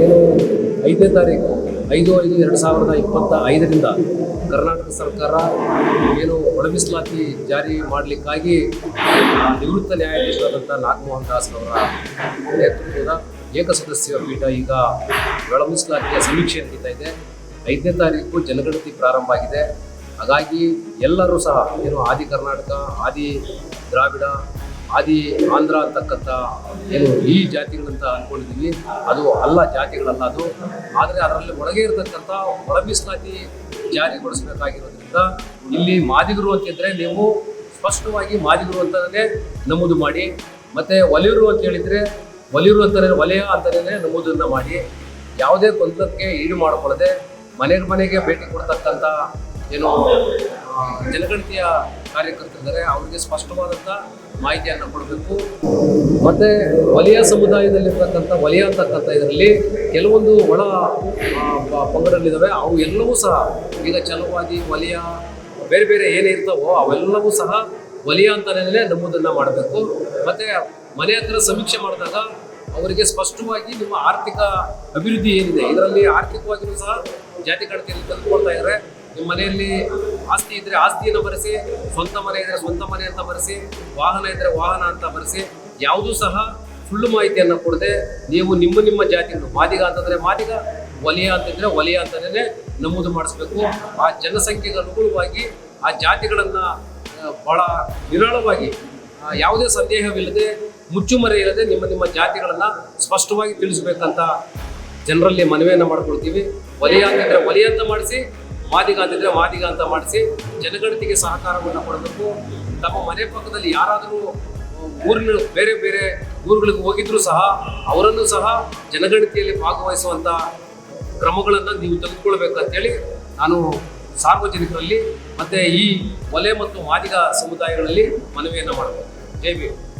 ಏನು ಐದನೇ ತಾರೀಕು, ಐದು ಐದು ಎರಡು ಸಾವಿರದ ಇಪ್ಪತ್ತ ಐದರಿಂದ ಕರ್ನಾಟಕ ಸರ್ಕಾರ ಏನು ಒಳಮೀಸಲಾತಿ ಜಾರಿ ಮಾಡಲಿಕ್ಕಾಗಿ ನಿವೃತ್ತ ನ್ಯಾಯಾಧೀಶರಾದಂಥ ನಾಗಮೋಹನ್ ದಾಸ್ ಅವರ ನೇತೃತ್ವದ ಏಕಸದಸ್ಯ ಪೀಠ ಈಗ ಒಳ ಮೀಸಲಾತಿಯ ಸಮೀಕ್ಷೆ ನಡೀತಾ ಇದೆ. ಐದನೇ ತಾರೀಕು ಜನಗಣತಿ ಪ್ರಾರಂಭ ಆಗಿದೆ. ಹಾಗಾಗಿ ಎಲ್ಲರೂ ಸಹ ಏನು ಆದಿ ಕರ್ನಾಟಕ, ಆದಿ ದ್ರಾವಿಡ ಆದಿ ಆಂಧ್ರ ಅಂತಕ್ಕಂಥ ಏನು ಈ ಜಾತಿಗಳಂತ ಅಂದ್ಕೊಂಡಿದ್ದೀವಿ ಅದು ಅಲ್ಲ ಜಾತಿಗಳಲ್ಲ ಅದು. ಆದರೆ ಅದರಲ್ಲಿ ಒಳಗೆ ಇರತಕ್ಕಂಥ ಹೊರಮೀಸಲಾತಿ ಮೀಸಲಾತಿ ಜಾರಿಗೊಳಿಸಬೇಕಾಗಿರೋದ್ರಿಂದ ಇಲ್ಲಿ ಮಾದಿಗರು ಅಂತಿದ್ರೆ ನೀವು ಸ್ಪಷ್ಟವಾಗಿ ಮಾದಿಗರು ಅಂತಲೇ ನಮೂದು ಮಾಡಿ, ಮತ್ತೆ ಒಲಿಯರು ಅಂತ ಹೇಳಿದ್ರೆ ಒಲಿಯರು ಅಂತಲೇ ವಲಯ ಅಂತಲೇ ನಮೂದನ್ನ ಮಾಡಿ, ಯಾವುದೇ ಗೊಂದಲಕ್ಕೆ ಈಡು ಮಾಡಿಕೊಳ್ಳದೆ ಮನೆ ಮನೆಗೆ ಭೇಟಿ ಕೊಡ್ತಕ್ಕಂಥ ಏನು ಜನಗಣತಿಯ ಕಾರ್ಯಕರ್ತರಿದ್ದಾರೆ, ಅವರಿಗೆ ಸ್ಪಷ್ಟವಾದಂಥ ಮಾಹಿತಿಯನ್ನು ಕೊಡಬೇಕು. ಮತ್ತು ವಲಯ ಸಮುದಾಯದಲ್ಲಿರ್ತಕ್ಕಂಥ, ವಲಯ ಅಂತಕ್ಕಂಥ ಇದರಲ್ಲಿ ಕೆಲವೊಂದು ಒಳ ಪಂಗಡಲ್ಲಿದ್ದಾವೆ ಅವು ಎಲ್ಲವೂ ಸಹ ಈಗ ಛಲವಾದಿ, ವಲಯ, ಬೇರೆ ಬೇರೆ ಏನೇ ಇರ್ತಾವೋ ಅವೆಲ್ಲವೂ ಸಹ ವಲಯ ಅಂತಲೇ ನಮ್ಮದನ್ನು ಮಾಡಬೇಕು. ಮತ್ತು ಮನೆ ಹತ್ರ ಸಮೀಕ್ಷೆ ಮಾಡಿದಾಗ ಅವರಿಗೆ ಸ್ಪಷ್ಟವಾಗಿ ನಿಮ್ಮ ಆರ್ಥಿಕ ಅಭಿವೃದ್ಧಿ ಏನಿದೆ, ಇದರಲ್ಲಿ ಆರ್ಥಿಕವಾಗಿಯೂ ಸಹ ಜಾತಿ ಗಣತಿಯಲ್ಲಿ ತಂದುಕೊಳ್ತಾ ಇದ್ದಾರೆ ನಿಮ್ಮ ಮನೆಯಲ್ಲಿ ಆಸ್ತಿ ಇದ್ರೆ ಆಸ್ತಿಯನ್ನು ಬರೆಸಿ, ಸ್ವಂತ ಮನೆ ಇದ್ರೆ ಸ್ವಂತ ಮನೆ ಅಂತ ಬರೆಸಿ, ವಾಹನ ಇದ್ರೆ ವಾಹನ ಅಂತ ಬರೆಸಿ, ಯಾವುದೂ ಸಹ ಸುಳ್ಳು ಮಾಹಿತಿಯನ್ನು ಕೊಡದೆ ನೀವು ನಿಮ್ಮ ನಿಮ್ಮ ಜಾತಿಯನ್ನು ಮಾದಿಗ ಅಂತಂದ್ರೆ ಮಾದಿಗ, ವಲಯ ಅಂತಂದ್ರೆ ವಲಯ ಅಂತಲೇ ನಮೂದು ಮಾಡಿಸ್ಬೇಕು. ಆ ಜನಸಂಖ್ಯೆಗೆ ಅನುಗುಣವಾಗಿ ಆ ಜಾತಿಗಳನ್ನ ಬಹಳ ನಿರಾಳವಾಗಿ ಯಾವುದೇ ಸಂದೇಹವಿಲ್ಲದೆ, ಮುಚ್ಚುಮರೆ ಇಲ್ಲದೆ ನಿಮ್ಮ ನಿಮ್ಮ ಜಾತಿಗಳನ್ನ ಸ್ಪಷ್ಟವಾಗಿ ತಿಳಿಸ್ಬೇಕಂತ ಜನರಲ್ಲಿ ಮನವಿಯನ್ನು ಮಾಡ್ಕೊಳ್ತೀವಿ. ವಲಯ ಅಂತಂದ್ರೆ ವಲಯ ಅಂತ ಮಾಡಿಸಿ ಮಾದಿಗ ಅಂತಿದ್ರೆ ಮಾದಿಗ ಅಂತ ಮಾಡಿಸಿ ಜನಗಣತಿಗೆ ಸಹಕಾರವನ್ನು ಕೊಡಬೇಕು. ತಮ್ಮ ಮನೆ ಪಕ್ಕದಲ್ಲಿ ಯಾರಾದರೂ ಊರಿನ ಬೇರೆ ಬೇರೆ ಊರುಗಳಿಗೆ ಹೋಗಿದ್ರು ಸಹ ಅವರನ್ನು ಸಹ ಜನಗಣತಿಯಲ್ಲಿ ಭಾಗವಹಿಸುವಂತ ಕ್ರಮಗಳನ್ನು ನೀವು ತೆಗೆದುಕೊಳ್ಬೇಕಂತೇಳಿ ನಾನು ಸಾರ್ವಜನಿಕರಲ್ಲಿ ಮತ್ತೆ ಈ ಒಲೆ ಮತ್ತು ಮಾದಿಗ ಸಮುದಾಯಗಳಲ್ಲಿ ಮನವಿಯನ್ನು ಮಾಡಬೇಕು ಜೈ ಭೀಮ್.